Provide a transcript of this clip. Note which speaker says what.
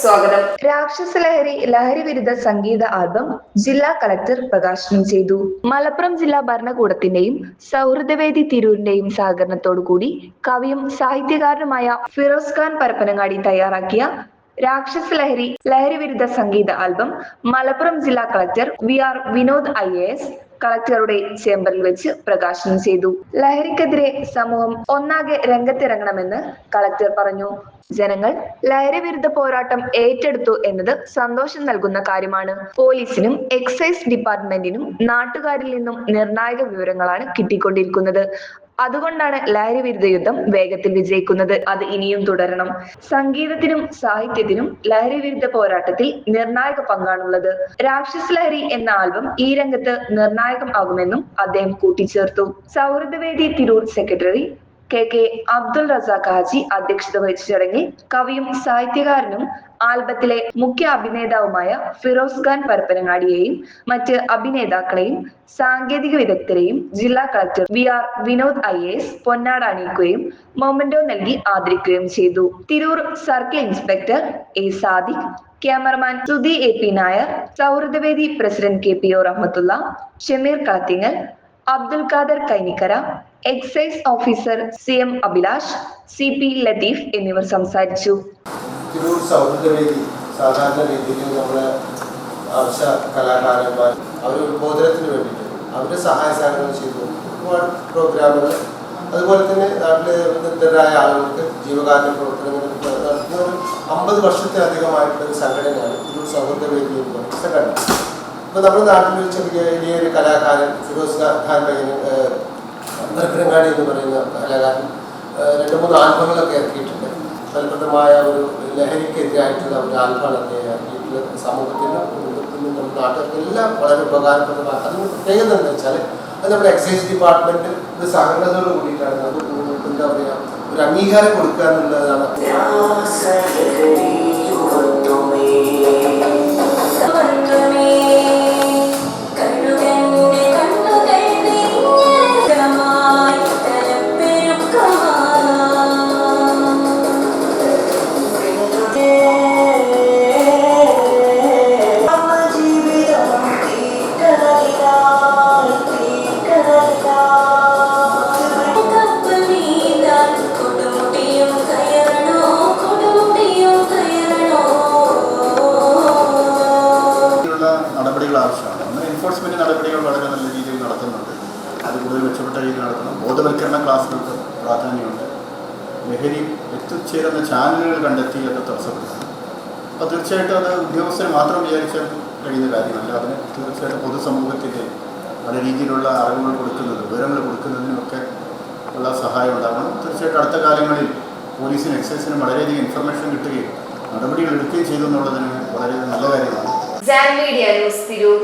Speaker 1: സ്വാഗതം.
Speaker 2: രാക്ഷസ ലഹരി ലഹരി വിരുദ്ധ സംഗീത ആൽബം ജില്ലാ കളക്ടർ പ്രകാശനം ചെയ്തു. മലപ്പുറം ജില്ലാ ഭരണകൂടത്തിന്റെയും സൗഹൃദവേദി തിരൂരിന്റെയും സഹകരണത്തോടു കൂടി കവിയും സാഹിത്യകാരനുമായ ഫിറോസ് ഖാൻ പരപ്പനങ്ങാടി തയ്യാറാക്കിയ രാക്ഷസ ലഹരി ലഹരി വിരുദ്ധ സംഗീത ആൽബം മലപ്പുറം ജില്ലാ collector V R Vinod I A S കളക്ടറുടെ ചേംബറിൽ വെച്ച് പ്രകാശനം ചെയ്തു. ലഹരിക്കെതിരെ സമൂഹം ഒന്നാകെ രംഗത്തിറങ്ങണമെന്ന് കളക്ടർ പറഞ്ഞു. ജനങ്ങൾ ലഹരി വിരുദ്ധ പോരാട്ടം ഏറ്റെടുത്തു എന്നത് സന്തോഷം നൽകുന്ന കാര്യമാണ്. പോലീസിനും എക്സൈസ് ഡിപ്പാർട്ട്മെന്റിനും നാട്ടുകാരിൽ നിന്നും നിർണായക വിവരങ്ങളാണ് കിട്ടിക്കൊണ്ടിരിക്കുന്നത്. അതുകൊണ്ടാണ് ലഹരി വിരുദ്ധ യുദ്ധം വേഗത്തിൽ വിജയിക്കുന്നത്. അത് ഇനിയും തുടരണം. സംഗീതത്തിനും സാഹിത്യത്തിനും ലഹരി വിരുദ്ധ പോരാട്ടത്തിൽ നിർണായക പങ്കാണുള്ളത്. രാക്ഷസ് ലഹരി എന്ന ആൽബം ഈ രംഗത്ത് നിർണായകം ആകുമെന്നും അദ്ദേഹം കൂട്ടിച്ചേർത്തു. Sauhrudavedi Tirur secretary K K Abdul Razak Haji അധ്യക്ഷത വഹിച്ച ചടങ്ങിൽ കവിയും സാഹിത്യകാരനും ആൽബത്തിലെ മുഖ്യ അഭിനേതാവുമായ ഫിറോസ് ഖാൻ പരപ്പനങ്ങാടിയെയും മറ്റ് അഭിനേതാക്കളെയും സാങ്കേതിക വിദഗ്ധരെയും ജില്ലാ collector V R Vinod I S പൊന്നാട അണിയിക്കുകയും മൊമെന്റോ നൽകി ആദരിക്കുകയും ചെയ്തു. Tirur circle inspector A Sadiq cameraman Sudhi A P Nair Sauhrudavedi president K P O Rahmathulla Shameer Kalathingal Abdul Khader Kainikkara excise officer C M Abhilash C P Latheef എന്നിവർ സംസാരിച്ചു.
Speaker 3: തിരൂർ സൗഹൃദവേദി സാധാരണ രീതിയിൽ നമ്മുടെ ആവശ്യ അവർ ഉത്ബോധനത്തിന് വേണ്ടിയിട്ട് അവരുടെ സഹായ സഹകരണം ചെയ്തു. ഒരുപാട് പ്രോഗ്രാമുകൾ. അതുപോലെ തന്നെ നാട്ടിലെ നിർദ്ധരായ ആളുകൾക്ക് ജീവകാരുണ്യ പ്രവർത്തനങ്ങൾ നടത്തുന്ന ഒരു അമ്പത് വർഷത്തിലധികമായിട്ടുള്ള ഒരു സംഘടനയാണ് തിരൂർ സൗഹൃദവേദി എന്ന് പറയുന്ന സംഘടന അപ്പോൾ നമ്മുടെ നാട്ടിൽ ഒരു ചെറിയ വലിയൊരു കലാകാരൻ ഫിറോസ് ഖാൻ പയ്യന് മലപ്പുറങ്ങാടി എന്ന് പറയുന്ന കലാകാരൻ രണ്ട് മൂന്ന് ആൽബങ്ങളൊക്കെ ഇറക്കിയിട്ടുണ്ട്. ഫലപ്രദമായ ഒരു ലഹരിക്കെതിരായിട്ടുള്ള ഒരു ആൽബമാണ് അദ്ദേഹം ഇറക്കിയിട്ടുള്ളത്. നമ്മുടെ നാട്ടുകാർക്കെല്ലാം വളരെ ഉപകാരപ്രദമാണ്. അതിന് പ്രത്യേകത എന്താ വെച്ചാൽ അത് നമ്മുടെ എക്സൈസ് ഡിപ്പാർട്ട്മെന്റ് ഒരു സഹകരണത്തോട് കൂടിയിട്ടാണ്. അത് എന്താ പറയുക ഒരു അംഗീകാരം കൊടുക്കുക എന്നുള്ളതാണ്.
Speaker 4: നടപടികൾ ആവശ്യമാണ്. ഒന്ന് എൻഫോഴ്സ്മെന്റ് നടപടികൾ വളരെ നല്ല രീതിയിൽ നടത്തുന്നുണ്ട്. അത് കൂടുതൽ മെച്ചപ്പെട്ട രീതിയിൽ നടത്തണം. ബോധവൽക്കരണ ക്ലാസ്സുകൾക്ക് പ്രാധാന്യമുണ്ട്. ലഹരി എത്തിച്ചേരുന്ന ചാനലുകൾ കണ്ടെത്തി അത് തടസ്സപ്പെടുത്തണം. അപ്പോൾ തീർച്ചയായിട്ടും അത് ഉദ്യോഗസ്ഥരെ മാത്രം വിചാരിച്ചാൽ കഴിയുന്ന കാര്യമല്ല. അതിന് തീർച്ചയായിട്ടും പൊതുസമൂഹത്തിന്റെ പല രീതിയിലുള്ള അറിവുകൾ കൊടുക്കുന്നത് വിവരങ്ങൾ കൊടുക്കുന്നതിനുമൊക്കെ ഉള്ള സഹായം ഉണ്ടാകണം. തീർച്ചയായിട്ടും അടുത്ത കാലങ്ങളിൽ പോലീസിനും എക്സൈസിനും വളരെയധികം ഇൻഫർമേഷൻ കിട്ടുകയും നടപടികൾ എടുക്കുകയും ചെയ്തു എന്നുള്ളതിന് വളരെ നല്ല കാര്യമാണ്.
Speaker 1: Jan media news Tirur.